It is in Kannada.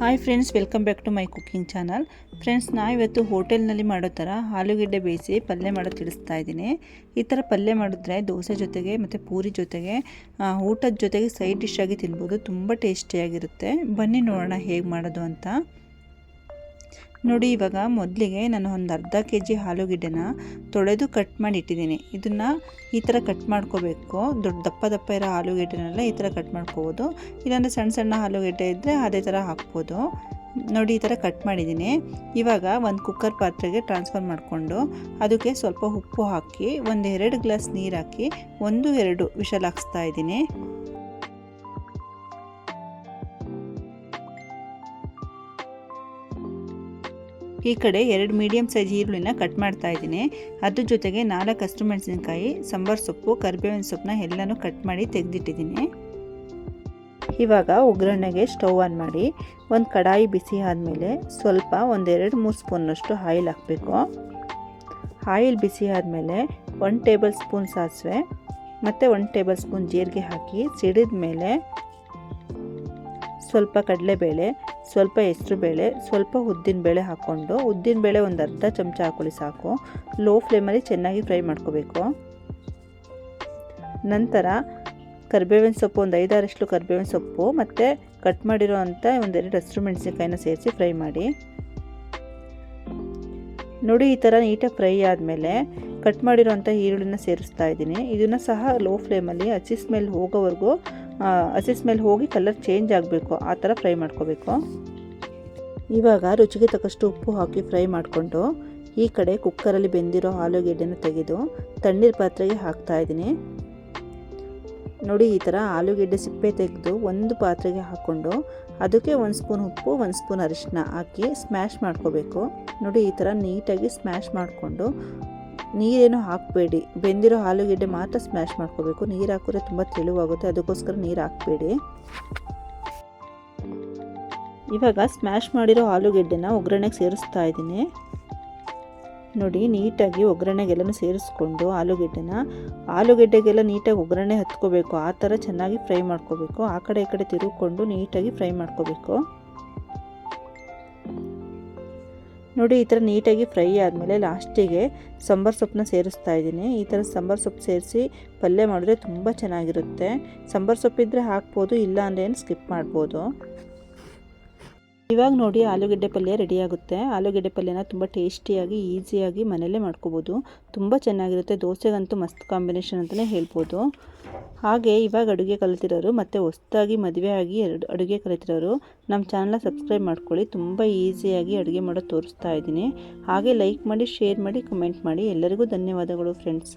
Hi friends welcome back to my cooking channel friends ನಾವಿವತ್ತು ಹೋಟೆಲ್ನಲ್ಲಿ ಮಾಡೋ ಥರ ಆಲೂಗೆಡ್ಡೆ ಬೇಯಿಸಿ ಪಲ್ಯ ಮಾಡೋದು ತಿಳಿಸ್ತಾ ಇದ್ದೀನಿ. ಈ ಥರ ಪಲ್ಯ ಮಾಡಿದ್ರೆ ದೋಸೆ ಜೊತೆಗೆ ಮತ್ತು ಪೂರಿ ಜೊತೆಗೆ ಊಟದ ಜೊತೆಗೆ ಸೈಡ್ ಡಿಶ್ ಆಗಿ ತಿನ್ಬೋದು. ತುಂಬ ಟೇಸ್ಟಿಯಾಗಿರುತ್ತೆ ಬನ್ನಿ ನೋಡೋಣ ಹೇಗೆ ಮಾಡೋದು ಅಂತ. ನೋಡಿ, ಇವಾಗ ಮೊದಲಿಗೆ ನಾನು ಒಂದು ಅರ್ಧ ಕೆ ಜಿ ಆಲೂಗೆಡ್ಡೆನ ತೊಳೆದು ಕಟ್ ಮಾಡಿ ಇಟ್ಟಿದ್ದೀನಿ ಇದನ್ನು ಈ ಥರ ಕಟ್ ಮಾಡ್ಕೋಬೇಕು. ದೊಡ್ಡ ದಪ್ಪ ದಪ್ಪ ಇರೋ ಆಲೂಗೆಡ್ಡೆನೆಲ್ಲ ಈ ಥರ ಕಟ್ ಮಾಡ್ಕೋಬೋದು. ಇಲ್ಲಾಂದರೆ ಸಣ್ಣ ಸಣ್ಣ ಆಲೂಗಡ್ಡೆ ಇದ್ದರೆ ಅದೇ ಥರ ಹಾಕ್ಬೋದು. ನೋಡಿ, ಈ ಥರ ಕಟ್ ಮಾಡಿದ್ದೀನಿ. ಇವಾಗ ಒಂದು ಕುಕ್ಕರ್ ಪಾತ್ರೆಗೆ ಟ್ರಾನ್ಸ್ಫರ್ ಮಾಡಿಕೊಂಡು ಅದಕ್ಕೆ ಸ್ವಲ್ಪ ಉಪ್ಪು ಹಾಕಿ ಒಂದು ಎರಡು ಗ್ಲಾಸ್ ನೀರು ಹಾಕಿ, ಒಂದು, ಎರಡು ವಿಷಲ್ ಹಾಕ್ಸ್ತಾ ಇದ್ದೀನಿ. ಈ ಕಡೆ ಎರಡು ಮೀಡಿಯಮ್ ಸೈಜ್ ಈರುಳ್ಳಿನ ಕಟ್ ಮಾಡ್ತಾ ಇದ್ದೀನಿ. ಅದ್ರ ಜೊತೆಗೆ ನಾಲ್ಕು ಹಸಿರು ಮೆಣಸಿನಕಾಯಿ ಸಾಂಬಾರು ಸೊಪ್ಪು, ಕರಿಬೇವಿನ ಸೊಪ್ಪನ್ನ ಎಲ್ಲನೂ ಕಟ್ ಮಾಡಿ ತೆಗೆದಿಟ್ಟಿದ್ದೀನಿ. ಇವಾಗ ಒಗ್ಗರಣೆಗೆ ಸ್ಟವ್ ಆನ್ ಮಾಡಿ, ಒಂದು ಕಡಾಯಿ ಬಿಸಿ ಆದಮೇಲೆ ಸ್ವಲ್ಪ ಒಂದೆರಡು ಮೂರು ಸ್ಪೂನ್ನಷ್ಟು ಆಯಿಲ್ ಹಾಕಬೇಕು. ಆಯಿಲ್ ಬಿಸಿ ಆದಮೇಲೆ ಒನ್ ಟೇಬಲ್ ಸ್ಪೂನ್ ಸಾಸಿವೆ, ಮತ್ತು ಒನ್ ಟೇಬಲ್ ಸ್ಪೂನ್ ಜೀರಿಗೆ ಹಾಕಿ ಸಿಡಿದ ಮೇಲೆ ಸ್ವಲ್ಪ ಕಡಲೆಬೇಳೆ ಸ್ವಲ್ಪ ಹೆಸ್ರುಬೇಳೆ ಸ್ವಲ್ಪ ಉದ್ದಿನ ಬೇಳೆ ಹಾಕ್ಕೊಂಡು ಉದ್ದಿನಬೇಳೆ ಒಂದು ಅರ್ಧ ಚಮಚ ಹಾಕೊಳ್ಳಿ ಸಾಕು. ಲೋ ಫ್ಲೇಮಲ್ಲಿ ಚೆನ್ನಾಗಿ ಫ್ರೈ ಮಾಡ್ಕೋಬೇಕು. ನಂತರ ಕರಿಬೇವಿನ ಸೊಪ್ಪು, ಒಂದು ಐದಾರಷ್ಟು ಕರಿಬೇವಿನ ಸೊಪ್ಪು ಮತ್ತು ಕಟ್ ಮಾಡಿರೋ ಅಂಥ ಒಂದೆರಡು ಹಸಿರು ಮೆಣಸಿನಕಾಯಿನ ಸೇರಿಸಿ ಫ್ರೈ ಮಾಡಿ. ನೋಡಿ ಈ ಥರ ನೀಟಾಗಿ ಫ್ರೈ ಆದಮೇಲೆ ಕಟ್ ಮಾಡಿರೋಂಥ ಈರುಳ್ಳಿನ ಸೇರಿಸ್ತಾ ಇದ್ದೀನಿ. ಇದನ್ನು ಸಹ ಲೋ ಫ್ಲೇಮಲ್ಲಿ ಹಚ್ಚಿಸ್ಮೇಲೆ ಸ್ಮೆಲ್ ಹೋಗೋವರೆಗೂ ಹಸಿ ಮೇಲೆ ಹೋಗಿ ಕಲರ್ ಚೇಂಜ್ ಆಗಬೇಕು, ಆ ಥರ ಫ್ರೈ ಮಾಡ್ಕೋಬೇಕು. ಇವಾಗ ರುಚಿಗೆ ತಕ್ಕಷ್ಟು ಉಪ್ಪು ಹಾಕಿ ಫ್ರೈ ಮಾಡಿಕೊಂಡು, ಈ ಕಡೆ ಕುಕ್ಕರಲ್ಲಿ ಬೆಂದಿರೋ ಆಲೂಗೆಡ್ಡೆನ ತೆಗೆದು ತಣ್ಣೀರು ಪಾತ್ರೆಗೆ ಹಾಕ್ತಾ ಇದ್ದೀನಿ. ನೋಡಿ, ಈ ಥರ ಆಲೂಗೆಡ್ಡೆ ಸಿಪ್ಪೆ ತೆಗೆದು ಒಂದು ಪಾತ್ರೆಗೆ ಹಾಕ್ಕೊಂಡು, ಅದಕ್ಕೆ ಒಂದು ಸ್ಪೂನ್ ಉಪ್ಪು, ಒಂದು ಸ್ಪೂನ್ ಅರಿಶಿನ ಹಾಕಿ ಸ್ಮ್ಯಾಶ್ ಮಾಡ್ಕೋಬೇಕು. ನೋಡಿ, ಈ ಥರ ನೀಟಾಗಿ ಸ್ಮ್ಯಾಶ್ ಮಾಡಿಕೊಂಡು ನೀರೇನು ಹಾಕಬೇಡಿ. ಬೆಂದಿರೋ ಆಲೂಗೆಡ್ಡೆ ಮಾತ್ರ ಸ್ಮ್ಯಾಶ್ ಮಾಡ್ಕೋಬೇಕು. ನೀರು ಹಾಕಿದ್ರೆ ತುಂಬ ತೆಳುವಾಗುತ್ತೆ. ಅದಕ್ಕೋಸ್ಕರ ನೀರು ಹಾಕಬೇಡಿ. ಇವಾಗ ಸ್ಮ್ಯಾಶ್ ಮಾಡಿರೋ ಆಲೂಗೆಡ್ಡೆನ ಒಗ್ಗರಣೆಗೆ ಸೇರಿಸ್ತಾ ಇದ್ದೀನಿ. ನೋಡಿ, ನೀಟಾಗಿ ಒಗ್ಗರಣೆಗೆಲ್ಲನೂ ಸೇರಿಸ್ಕೊಂಡು ಆಲೂಗೆಡ್ಡೆನ, ಆಲೂಗೆಡ್ಡೆಗೆಲ್ಲ ನೀಟಾಗಿ ಒಗ್ಗರಣೆ ಹತ್ಕೋಬೇಕು. ಆ ಥರ ಚೆನ್ನಾಗಿ ಫ್ರೈ ಮಾಡ್ಕೋಬೇಕು. ಆ ಕಡೆ ಈ ಕಡೆ ತಿರುಗಿಕೊಂಡು ನೀಟಾಗಿ ಫ್ರೈ ಮಾಡ್ಕೋಬೇಕು. ನೋಡಿ, ಈ ಥರ ನೀಟಾಗಿ ಫ್ರೈ ಆದಮೇಲೆ ಲಾಸ್ಟಿಗೆ ಸಾಂಬಾರು ಸೊಪ್ಪನ್ನ ಸೇರಿಸ್ತಾ ಇದ್ದೀನಿ. ಈ ಥರ ಸಾಂಬಾರು ಸೊಪ್ಪು ಸೇರಿಸಿ ಪಲ್ಯ ಮಾಡಿದ್ರೆ ತುಂಬ ಚೆನ್ನಾಗಿರುತ್ತೆ. ಸಾಂಬಾರು ಸೊಪ್ಪಿದ್ರೆ ಹಾಕ್ಬೋದು, ಇಲ್ಲ ಅಂದ್ರೆ ಏನು ಸ್ಕಿಪ್ ಮಾಡ್ಬೋದು. ಇವಾಗ ನೋಡಿ ಆಲೂಗೆಡ್ಡೆ ಪಲ್ಯ ರೆಡಿಯಾಗುತ್ತೆ ಆಲೂಗೆಡ್ಡೆ ಪಲ್ಯನ ತುಂಬ ಟೇಸ್ಟಿಯಾಗಿ, ಈಸಿಯಾಗಿ ಮನೆಯಲ್ಲೇ ಮಾಡ್ಕೋಬೋದು. ತುಂಬ ಚೆನ್ನಾಗಿರುತ್ತೆ. ದೋಸೆಗಂತೂ ಮಸ್ತ್ ಕಾಂಬಿನೇಷನ್ ಅಂತಲೇ ಹೇಳ್ಬೋದು. ಹಾಗೆ ಇವಾಗ ಅಡುಗೆ ಕಲಿತಿರೋರು ಮತ್ತು ಹೊಸ್ದಾಗಿ ಮದುವೆ ಆಗಿ ಎರಡು ಅಡುಗೆ ಕಲಿತಿರೋರು ನಮ್ಮ ಚಾನಲ್ನ ಸಬ್ಸ್ಕ್ರೈಬ್ ಮಾಡ್ಕೊಳ್ಳಿ. ತುಂಬ ಈಸಿಯಾಗಿ ಅಡುಗೆ ಮಾಡೋದು ತೋರಿಸ್ತಾ ಇದ್ದೀನಿ. ಹಾಗೆ ಲೈಕ್ ಮಾಡಿ ಶೇರ್ ಮಾಡಿ ಕಮೆಂಟ್ ಮಾಡಿ. ಎಲ್ಲರಿಗೂ ಧನ್ಯವಾದಗಳು ಫ್ರೆಂಡ್ಸ್